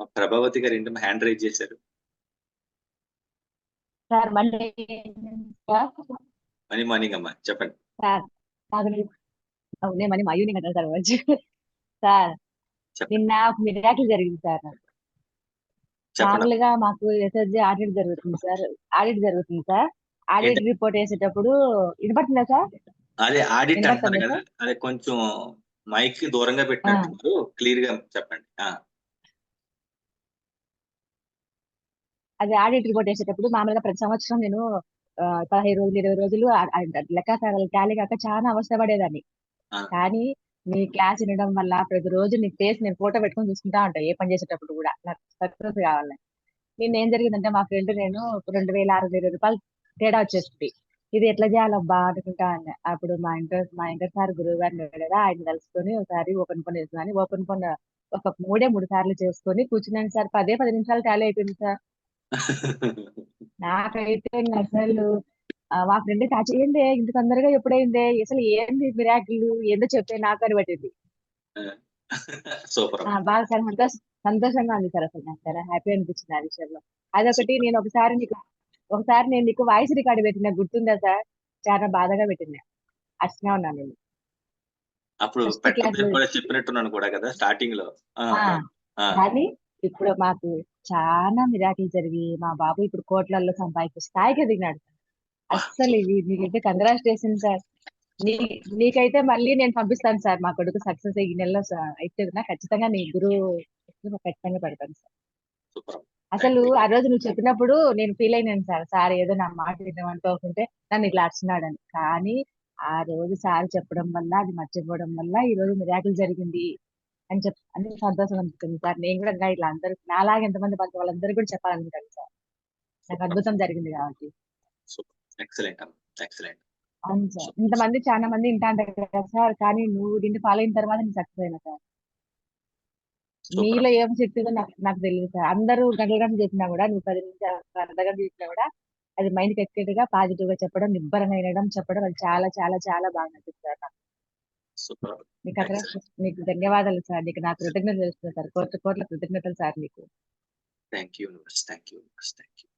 మా ప్రభావతి గారు ఏంటమ్మా హ్యాండ్ రైజ్ చేశారు? మనీ మార్నింగ్ అమ్మా చెప్పండి. అవునే మనీ మా ఈవినింగ్ అంటారు సార్ సార్. నిన్న మిరాకిల్ జరిగింది సార్. మామూలుగా మాకు ఎస్ఎస్జి ఆడిట్ జరుగుతుంది సార్. ఆడిట్ జరుగుతుంది సార్. ఆడిట్ రిపోర్ట్ వేసేటప్పుడు వినపడుతుందా సార్? అదే ఆడిట్ అంటారు కదా. అదే కొంచెం మైక్ దూరంగా పెట్టినట్టు క్లియర్గా చెప్పండి. అది ఆడిట్ రిపోర్ట్ వేసేటప్పుడు మామూలుగా ప్రతి సంవత్సరం నేను పదహైదు రోజులు ఇరవై రోజులు లెక్కాచారాలు టాలీ కాక చాలా అవస్థ పడేదాన్ని. కానీ నీ క్లాస్ వినడం వల్ల ప్రతి రోజు నీ ఫేస్ నేను ఫోటో పెట్టుకొని చూసుకుంటా ఉంటా ఏ పని చేసేటప్పుడు కూడా. నాకు సక్సెస్ కావాలి నేను ఏం జరిగిందంటే మా ఫ్రెండ్ నేను రెండు వేల ఆరు వేల రూపాయలు తేడా వచ్చేస్తుంది ఇది ఎట్లా చేయాలబ్బా అనుకుంటా అన్న. అప్పుడు మా ఇంటర్ మా ఇంటర్ సార్ గురువు గారిని కదా ఆయన కలుసుకొని ఒకసారి ఓపెన్ పని వేసుకొని ఓపెన్ పని ఒక మూడే మూడు సార్లు చేసుకొని కూర్చున్నాను సార్. పదే పది నిమిషాలు టాలీ అయిపోయింది సార్. నాకైతే అసలు మా ఫ్రెండ్ కాచి ఏంది ఇంత తొందరగా ఎప్పుడైంది అసలు ఏంది మిరాకిల్ ఏందో చెప్పే నాకు అని పట్టింది సూపర్. బాగా సార్ సంతోష సంతోషంగా ఉంది సార్ అసలు నాకు చాలా హ్యాపీ అనిపించింది ఆ విషయంలో. అదొకటి నేను ఒకసారి నీకు ఒకసారి నేను నీకు వాయిస్ రికార్డు పెట్టిన గుర్తుందా సార్? చాలా బాధగా పెట్టినా. అర్చనా ఉన్నాను నేను. అప్పుడు చెప్పినట్టున్నాను కూడా కదా స్టార్టింగ్లో కానీ ఇప్పుడు మాకు చాలా మిరాకిల్ జరిగి మా బాబు ఇప్పుడు కోట్లలో సంపాదించే స్థాయికి ఎదిగినాడు. అస్సలు ఇది నీకైతే కంగ్రాచులేషన్ సార్. నీ నీకైతే మళ్ళీ నేను పంపిస్తాను సార్. మా కొడుకు సక్సెస్ ఈ నెలలో అయితే ఖచ్చితంగా నీ గురువు ఖచ్చితంగా పెడతాను సార్. అసలు ఆ రోజు నువ్వు చెప్పినప్పుడు నేను ఫీల్ అయినాను సార్. సార్ ఏదో నా మాట వినమనుకోకుంటే నన్ను ఇట్లా అర్చున్నాడని కానీ ఆ రోజు సార్ చెప్పడం వల్ల అది మర్చిపోవడం వల్ల ఈ రోజు మిరాకిల్ జరిగింది. అని చెప్ అని సంతోషం అనిపిస్తుంది సార్. నేను కూడా ఇంకా ఇట్లా అందరూ నాలాగే ఎంతమంది పక్క వాళ్ళందరూ కూడా చెప్పాలనుకుంటాను సార్. నాకు అద్భుతం జరిగింది కాబట్టి. ఎక్సలెంట్ అమ్మా. ఎక్సలెంట్. అవును సార్. ఇంతమంది చాలా మంది వింటా అంటారు కదా సార్ కానీ నువ్వు దీన్ని ఫాలో అయిన తర్వాత నేను సక్సెస్ అయినా సార్ నీలో ఏం శక్తి నాకు నాకు తెలియదు సార్. అందరూ గంటల గంటలు చెప్పినా కూడా నువ్వు పది నిమిషాలు అర్ధ గంట చెప్పినా కూడా అది మైండ్కి ఎక్కేట్టుగా పాజిటివ్గా చెప్పడం నిబ్బరంగా వినడం చెప్పడం అది చాలా చాలా చాలా బాగా నచ్చింది సార్ నాకు. అక్కడ నీకు ధన్యవాదాలు సార్. నీకు నా కృతజ్ఞతలు తెలుస్తుంది సార్ కోట్ల కోట్ల కృతజ్ఞతలు సార్ నీకు thank you thank you thank you